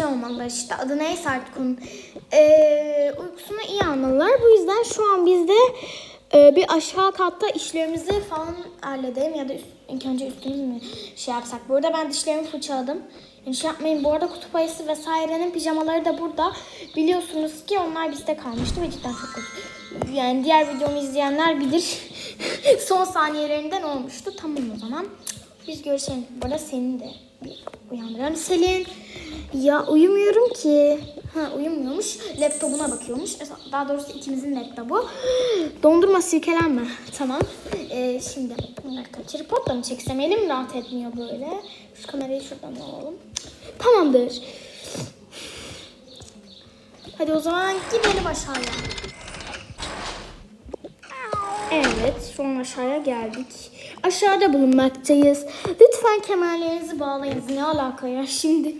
şey olmalılar işte adı neyse artık onun. Ee, uykusunu iyi almalılar. Bu yüzden şu an biz de e, bir aşağı katta işlerimizi falan halledelim ya da üst, ilk önce üstümüzü mü şey yapsak. Burada ben dişlerimi fırçaladım. Yani şey yapmayın bu arada kutup ayısı vesairenin pijamaları da burada. Biliyorsunuz ki onlar bizde kalmıştı ve cidden çok kötü. Yani diğer videomu izleyenler bilir. Son saniyelerinde ne olmuştu. Tamam o zaman. Biz görüşelim. Bu arada senin de bir uyandıralım. Selin. Ya uyumuyorum ki. Ha uyumuyormuş. Laptopuna bakıyormuş. Daha doğrusu ikimizin laptopu. Dondurma silkelenme. Tamam. Ee, şimdi bir dakika. Tripodla mı çeksem? Elim rahat etmiyor böyle. Şu kamerayı şuradan alalım. Tamamdır. Hadi o zaman gidelim aşağıya. Evet, an aşağıya geldik. Aşağıda bulunmaktayız. Lütfen kemerlerinizi bağlayınız. Ne alaka ya şimdi?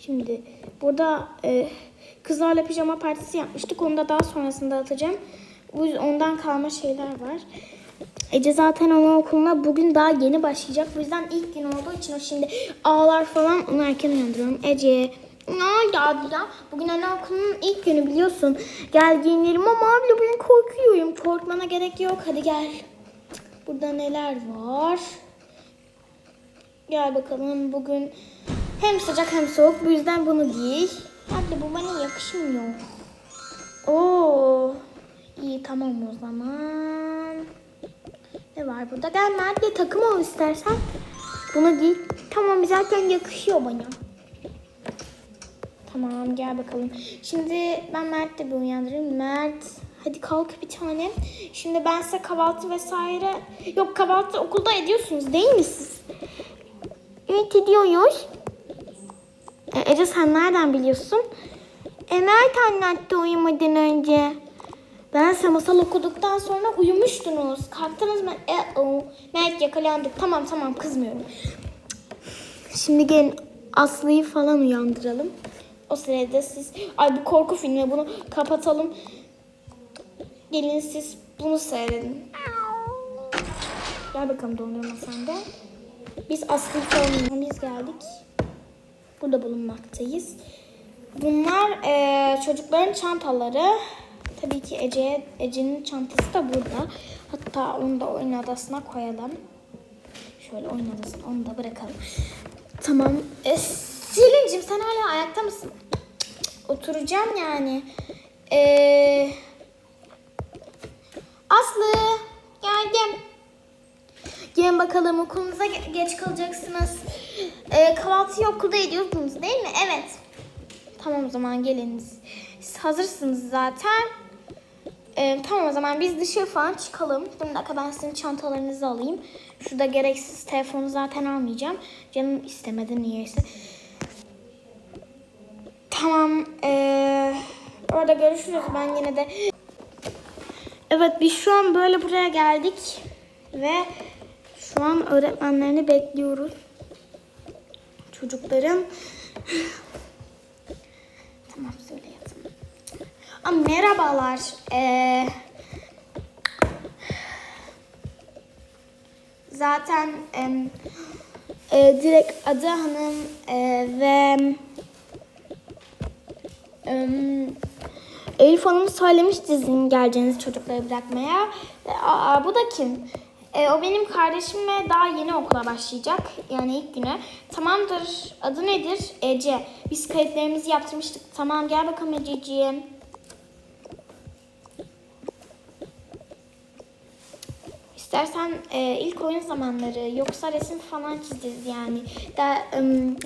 Şimdi burada e, kızlarla pijama partisi yapmıştık. Onu da daha sonrasında atacağım. Bu ondan kalma şeyler var. Ece zaten anaokuluna bugün daha yeni başlayacak. Bu yüzden ilk gün olduğu için o şimdi ağlar falan onu erken uyandırıyorum. Ece ne oldu abla? Bugün anaokulunun ilk günü biliyorsun. Gel giyinelim ama abla ben korkuyorum. Korkmana gerek yok. Hadi gel. Burada neler var? Gel bakalım bugün hem sıcak hem soğuk. Bu yüzden bunu giy. Abla bu bana yakışmıyor. Oo. İyi tamam o zaman. Ne var burada? Gel Mert'le takım ol istersen. Bunu giy. Tamam zaten yakışıyor bana. Tamam gel bakalım. Şimdi ben Mert'le bir uyandırayım. Mert hadi kalk bir tane. Şimdi ben size kahvaltı vesaire... Yok kahvaltı okulda ediyorsunuz değil mi siz? Evet ediyoruz. E, Ece sen nereden biliyorsun? E Mert anlattı uyumadan önce. Ben size masal okuduktan sonra uyumuştunuz. Kalktınız mı? E o. Mert yakalandık. Tamam tamam kızmıyorum. Şimdi gelin Aslı'yı falan uyandıralım. O sırada siz... Ay bu korku filmi bunu kapatalım. Gelin siz bunu seyredin. Gel bakalım dondurma sen de. Biz falan uyandıralım. Biz geldik. Burada bulunmaktayız. Bunlar eee, çocukların çantaları. Tabii ki Ece, Ece'nin çantası da burada. Hatta onu da oyun adasına koyalım. Şöyle oyun adasına onu da bırakalım. Tamam. E, Selin'cim sen hala ayakta mısın? Oturacağım yani. Ee, Aslı geldim. Gelin bakalım okulunuza ge- geç kalacaksınız. Ee, kahvaltıyı okulda ediyorsunuz değil mi? Evet. Tamam o zaman geliniz. Siz hazırsınız zaten. Ee, tamam o zaman biz dışarı falan çıkalım. Bir dakika ben sizin çantalarınızı alayım. Şurada gereksiz telefonu zaten almayacağım. Canım istemedi niyeyse. Tamam. ee, orada görüşürüz. Ben yine de... Evet biz şu an böyle buraya geldik. Ve şu an öğretmenlerini bekliyoruz. Çocukların... Tamam söyle yatın. Aa, merhabalar. Ee, zaten e, direkt adı hanım e, ve Elif Hanım söylemiş sizin geleceğiniz çocukları bırakmaya. E, Aa, bu da kim? E, o benim kardeşim ve daha yeni okula başlayacak. Yani ilk günü. Tamamdır. Adı nedir? Ece. Biz kayıtlarımızı yaptırmıştık. Tamam gel bakalım Ececiğim. İstersen e, ilk oyun zamanları yoksa resim falan çizeceğiz yani. Da, ım,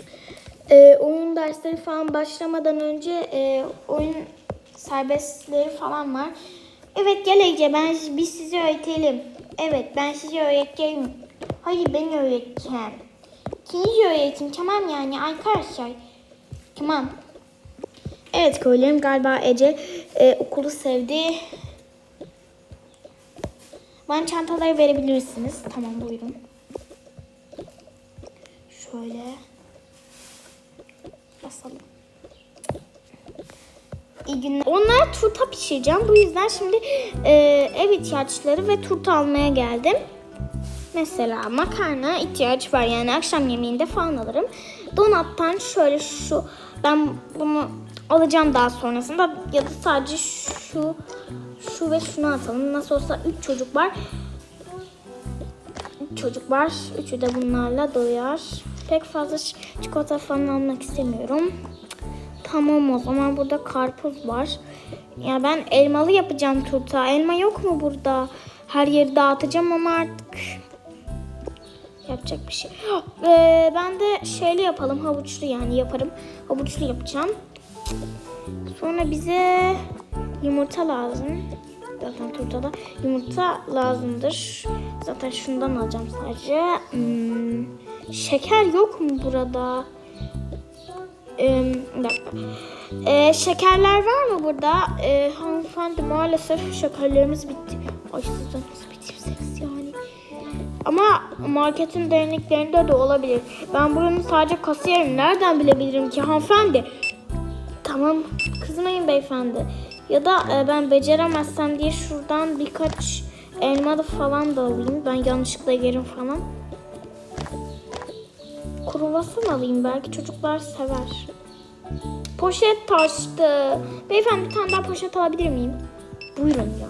e, oyun dersleri falan başlamadan önce e, oyun serbestleri falan var. Evet gel Ece ben biz sizi öğretelim. Evet ben sizi öğreteceğim. Hayır ben öğreteceğim. İkinci öğretim tamam yani arkadaşlar. Tamam. Evet köylülerim galiba Ece e, okulu sevdi. Bana çantaları verebilirsiniz. Tamam buyurun. Şöyle. Basalım. İyi günler. Onlara turta pişireceğim. Bu yüzden şimdi e, ev ihtiyaçları ve turta almaya geldim. Mesela makarna ihtiyaç var yani akşam yemeğinde falan alırım. Donattan şöyle şu ben bunu alacağım daha sonrasında ya da sadece şu şu ve şunu atalım. Nasıl olsa 3 çocuk var. Üç çocuk var. Üçü de bunlarla doyar. Pek fazla çikolata falan almak istemiyorum. Tamam o zaman burada karpuz var. Ya ben elmalı yapacağım turta. Elma yok mu burada? Her yeri dağıtacağım ama artık yapacak bir şey. Ee, ben de şeyli yapalım havuçlu yani yaparım. Havuçlu yapacağım. Sonra bize yumurta lazım. Zaten turtada yumurta lazımdır. Zaten şundan alacağım sadece. Hmm, şeker yok mu burada? Ee. Ee, şekerler var mı burada? Ee, hanımefendi maalesef şekerlerimiz bitti. Ay siz de nasıl bitirсiniz yani? Ama marketin derinliklerinde de olabilir. Ben buranın sadece kasiyerim. Nereden bilebilirim ki hanımefendi? Tamam kızmayın beyefendi. Ya da e, ben beceremezsem diye şuradan birkaç elma da falan da alayım. Ben yanlışlıkla yerim falan. Kruvasan alayım belki çocuklar sever. Poşet taştı. Beyefendi bir tane daha poşet alabilir miyim? Buyurun ya.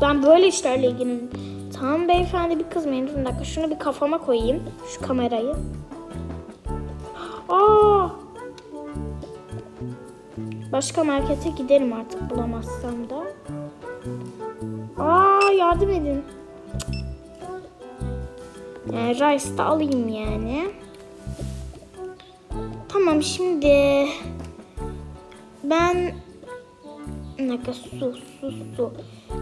Ben böyle işlerle ilgilenirim. Tamam beyefendi bir kızmayın. Dur bir dakika şunu bir kafama koyayım. Şu kamerayı. Aa! Başka markete giderim artık bulamazsam da. Aa yardım edin. Yani rice da alayım yani. Tamam şimdi ben dakika su su su.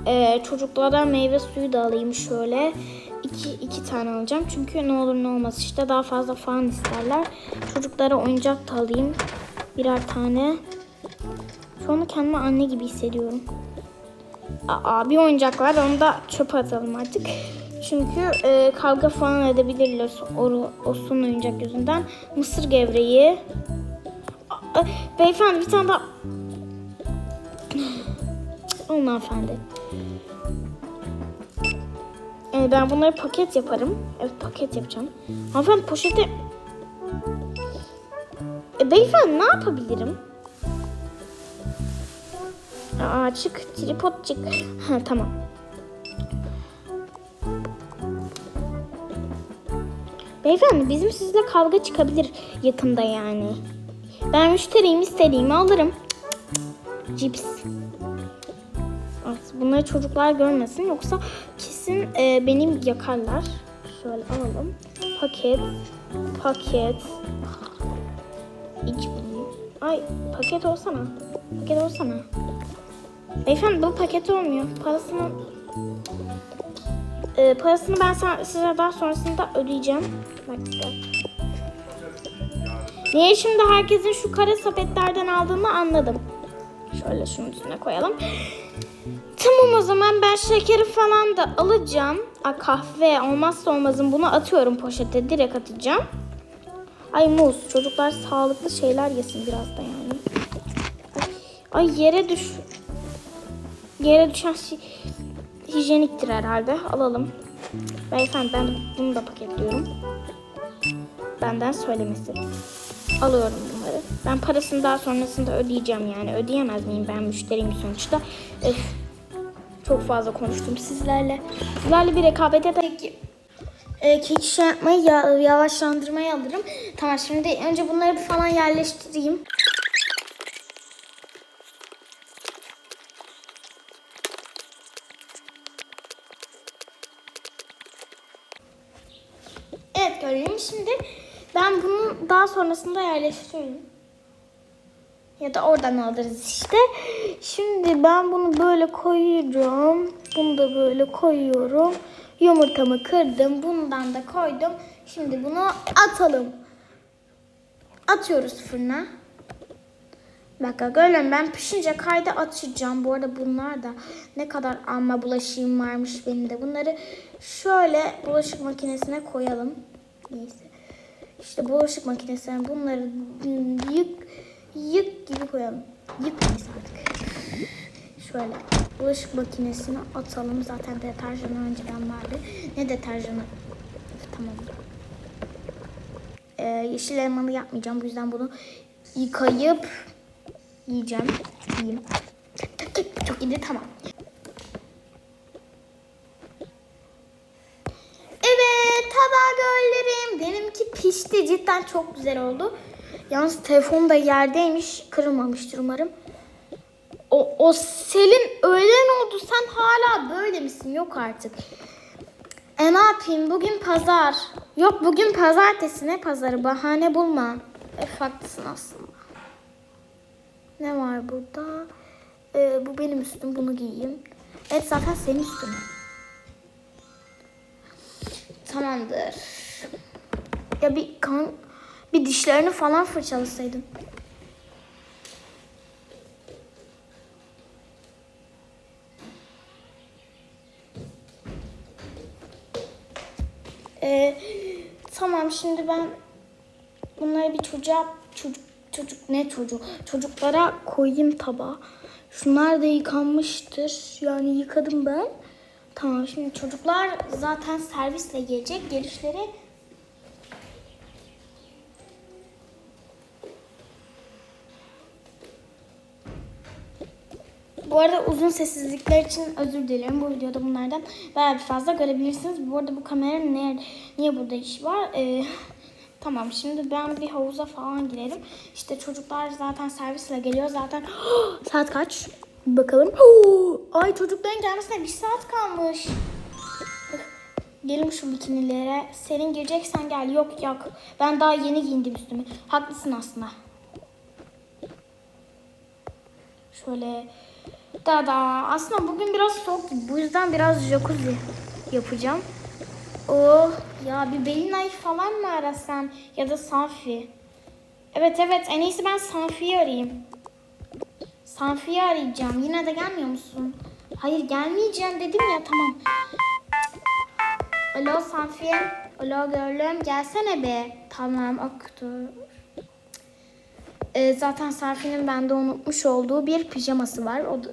Ee, çocuklara meyve suyu da alayım şöyle. İki, iki tane alacağım çünkü ne olur ne olmaz işte daha fazla falan isterler. Çocuklara oyuncak da alayım. Birer tane. Şu anda kendimi anne gibi hissediyorum. Aa, bir oyuncak var onu da çöpe atalım artık. Çünkü e, kavga falan edebilirler o, o son oyuncak yüzünden. Mısır gevreği. Aa, beyefendi bir tane daha... Olun hanımefendi. E, ben bunları paket yaparım. Evet paket yapacağım. Hanımefendi poşeti... E, beyefendi ne yapabilirim? Aa çık tripod çık. Ha tamam. Beyefendi bizim sizle kavga çıkabilir yakında yani. Ben müşteriyim istediğimi alırım. Cips. Evet, bunları çocuklar görmesin yoksa kesin e, benim yakarlar. Şöyle alalım. Paket, paket. İç Ay paket olsana. Paket olsana. Beyefendi bu paket olmuyor. Parasını Ee, parasını ben size daha sonrasında ödeyeceğim. Dakika. Niye şimdi herkesin şu kare sepetlerden aldığını anladım. Şöyle şunun üstüne koyalım. Tamam o zaman ben şekeri falan da alacağım. Aa, kahve olmazsa olmazım bunu atıyorum poşete direkt atacağım. Ay muz çocuklar sağlıklı şeyler yesin biraz da yani. Ay, ay yere düş. Yere düşen şey hijyeniktir herhalde. Alalım. Beyefendi ben bunu da paketliyorum. Benden söylemesi. Alıyorum bunları. Ben parasını daha sonrasında ödeyeceğim yani. Ödeyemez miyim ben müşteriyim sonuçta. Öf. Çok fazla konuştum sizlerle. Sizlerle bir rekabete de e, kek şey yapmayı ya- yavaşlandırmayı alırım. Tamam şimdi önce bunları falan yerleştireyim. Evet gördüm. Şimdi ben bunu daha sonrasında yerleştiriyorum. Ya da oradan alırız işte. Şimdi ben bunu böyle koyuyorum. Bunu da böyle koyuyorum. Yumurtamı kırdım. Bundan da koydum. Şimdi bunu atalım. Atıyoruz fırına. Dakika görüyorum ben pişince kayda açacağım. Bu arada bunlar da ne kadar amma bulaşığım varmış benim de. Bunları şöyle bulaşık makinesine koyalım. Neyse. İşte bulaşık makinesine bunları yık yık gibi koyalım. Yık artık. Şöyle. bulaşık makinesine atalım. Zaten deterjanı önceden vardı. Ne deterjanı? Tamam. Ee, yeşil elmalı yapmayacağım. Bu yüzden bunu yıkayıp yiyeceğim. Yiyeyim. Çok iyiydi tamam. Pişti. Cidden çok güzel oldu. Yalnız telefon da yerdeymiş. Kırılmamıştır umarım. O, o Selin öğlen oldu. Sen hala böyle misin? Yok artık. E ne yapayım? Bugün pazar. Yok bugün pazartesi. Ne pazarı? Bahane bulma. E haklısın aslında. Ne var burada? E, bu benim üstüm. Bunu giyeyim. Evet zaten senin üstün. Tamamdır. Ya bir kan bir dişlerini falan fırçalasaydın. Ee, tamam şimdi ben bunları bir çocuğa çocuk çocuk ne çocuğu çocuklara koyayım tabağa. Şunlar da yıkanmıştır. Yani yıkadım ben. Tamam şimdi çocuklar zaten servisle gelecek. Gelişleri arada uzun sessizlikler için özür dilerim. Bu videoda bunlardan bayağı bir fazla görebilirsiniz. Bu arada bu kameranın ne, niye burada iş var? Ee, tamam şimdi ben bir havuza falan girelim. İşte çocuklar zaten servisle geliyor. Zaten saat kaç? Bakalım. Ay çocukların gelmesine bir saat kalmış. Gelin şu bikinilere. Senin gireceksen gel. Yok yok. Ben daha yeni giyindim üstümü. Haklısın aslında. Şöyle da da aslında bugün biraz soğuk bu yüzden biraz jacuzzi yapacağım. Oh ya bir Belina'yı falan mı arasam ya da Sanfi. Evet evet en iyisi ben Sanfi'yi arayayım. Sanfi'yi arayacağım. Yine de gelmiyor musun? Hayır gelmeyeceğim dedim ya tamam. Alo Sanfi. Alo gönlüm gelsene be. Tamam aktör. Ee, zaten Safi'nin bende unutmuş olduğu bir pijaması var. O da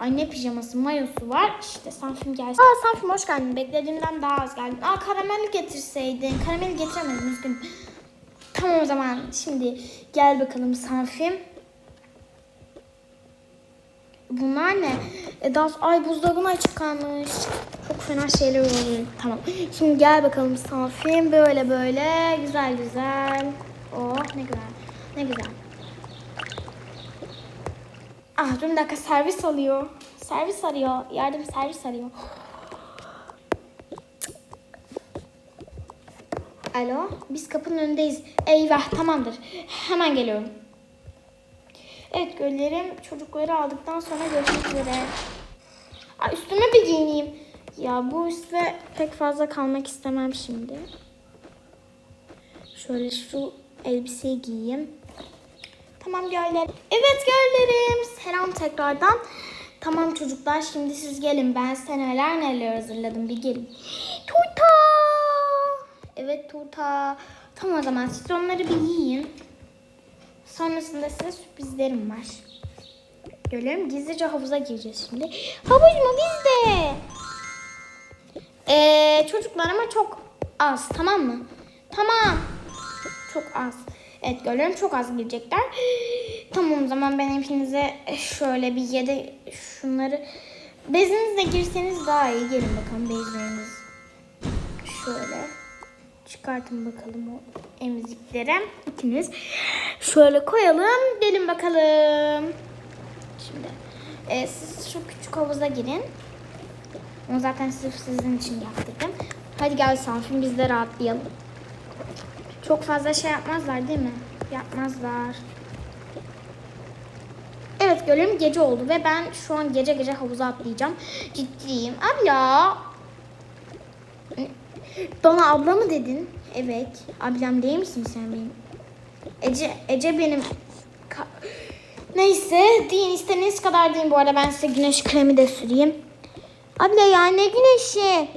anne pijaması, mayosu var. İşte Safi'm gelsin. Aa Safi'm hoş geldin. Beklediğimden daha az geldin. Aa karamel getirseydin. Karamel getiremedim üzgünüm. Tamam o zaman şimdi gel bakalım Safi'm. Bunlar ne? E, daha ay buzdolabına açık kalmış. Çok fena şeyler oluyor. Tamam. Şimdi gel bakalım Safi'm. Böyle böyle. Güzel güzel. Oh ne güzel. Ne güzel. Ah dur bir dakika servis alıyor. Servis arıyor. Yardım servis arıyor. Alo biz kapının önündeyiz. Eyvah tamamdır. Hemen geliyorum. Evet göllerim çocukları aldıktan sonra görüşmek üzere. Ay, üstüme bir giyineyim. Ya bu üstte pek fazla kalmak istemem şimdi. Şöyle şu elbiseyi giyeyim. Tamam göller. Evet göllerim. Selam tekrardan. Tamam çocuklar şimdi siz gelin. Ben size neler neler hazırladım bir gelin. Turta. Evet turta. Tamam o zaman siz onları bir yiyin. Sonrasında size sürprizlerim var. Göllerim gizlice havuza gireceğiz şimdi. Havuz mu biz de? Ee, çocuklar ama çok az tamam mı? Tamam. Çok az. Evet görüyorum çok az girecekler. Tamam o zaman ben hepinize şöyle bir yedi şunları bezinizle girseniz daha iyi. Gelin bakalım bezleriniz. Şöyle çıkartın bakalım o emzikleri. İkiniz. Şöyle koyalım. Gelin bakalım. Şimdi e, siz şu küçük havuza girin. Onu zaten sırf sizin için yaptırdım. Hadi gel Sanfim biz de rahatlayalım. Çok fazla şey yapmazlar değil mi? Yapmazlar. Evet gölüm gece oldu ve ben şu an gece gece havuza atlayacağım. Ciddiyim. Abla. Bana abla mı dedin? Evet. Ablam değil misin sen benim? Ece, Ece benim... Ka- Neyse deyin istediğiniz kadar deyin bu arada ben size güneş kremi de süreyim. Abla ya ne güneşi?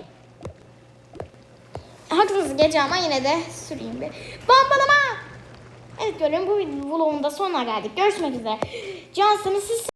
Haklısınız gece ama yine de süreyim bir. Bombalama! Evet görüyorum bu vlogun da sonuna geldik. Görüşmek üzere. Johnson'ı siz